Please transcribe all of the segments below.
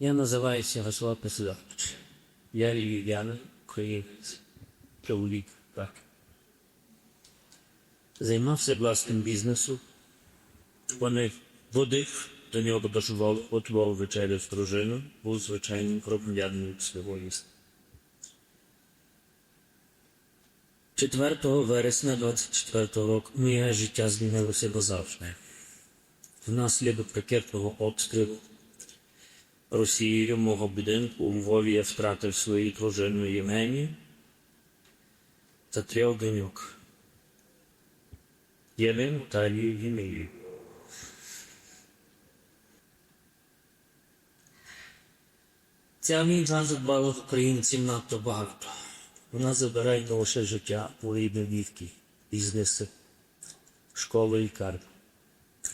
Я називаюся Ярослав Писаревич. Я львів'янин, українець, чоловік, так. Займався власним бізнесом. Вони водив, до нього подошував, готував вечерю з дружиною, був звичайним громадянином свого міста. 4 вересня 24 року моє життя змінилося назавжди. Внаслідок ракетного обстрілу Росією мого будинку у Львові я втратив свою дружину Євгенію та трьох доньок. Євген та Євгенію. Ця війна задбала українців надто багато. Вона забирає не лише життя, й домівки, бізнеси, школи і карти.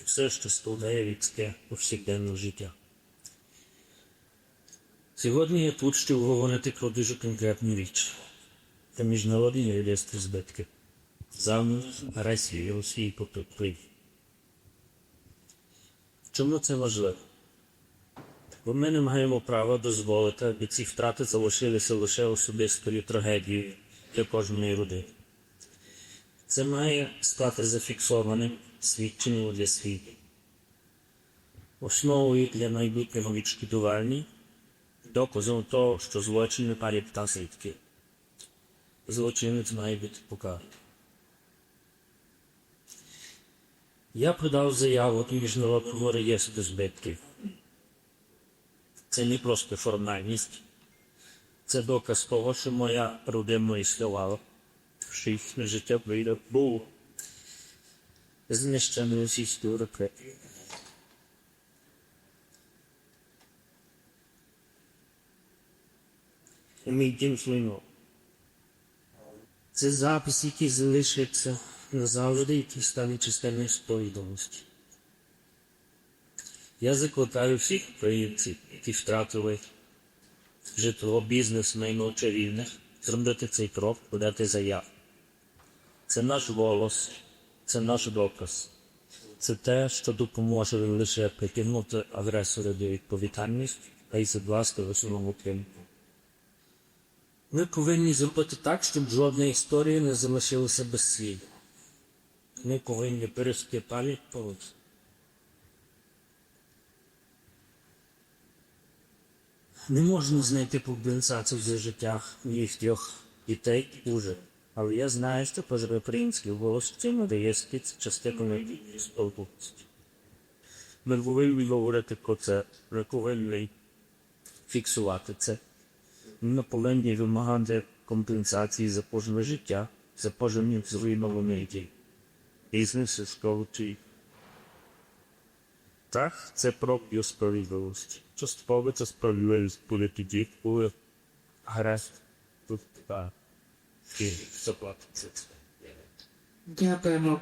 Все, що складає людське повсякденне життя. Сьогодні я тут, щоб говорити про дуже конкретну річ. Це міжнародні юристи збитки. Завжди агресію і Росії проти вплив. Чому це важливо? Бо ми не маємо права дозволити, аби ці втрати залишилися лише особистою трагедією для кожної родини. Це має стати зафіксованим свідченням для світу. Основою для майбутнього відшкодування доказом того, що злочин не парі наслідки. Злочинець має бути покараний. Я подав заяву до міжнародного реєстру збитків. Це не просто формальність, це доказ того, що моя родина існувала, що їхнє життя було знищено російською ракетою. Мій дім. Це запис, який залишиться назавжди, який стане частиною сповідомості. Я закликаю всіх українців, які втратили житло, бізнес, майно чи рівних, зробити цей крок, подати заяву. Це наш голос, це наш доказ. Це те, що допоможе лише притягнути агресора до відповідальності, а й закласти в основному. Ми повинні зробити так, щоб жодна історія не залишилася без сліду. Ми повинні берегти пам'ять про. Не можна знайти компенсацію за життя моїх трьох дітей уже. Але я знаю, що поза український голос в цьому реєстрі це частина спілкуватості. Ми повинні говорити про це, ми повинні фіксувати це. Повинні вимагати компенсації за кожне життя, за кожен зруйнований дій. Бізнес, школу чи так, це про справедливість. Частково це справедливість буде тоді, коли гаразд тут заплатиться. Дякуємо.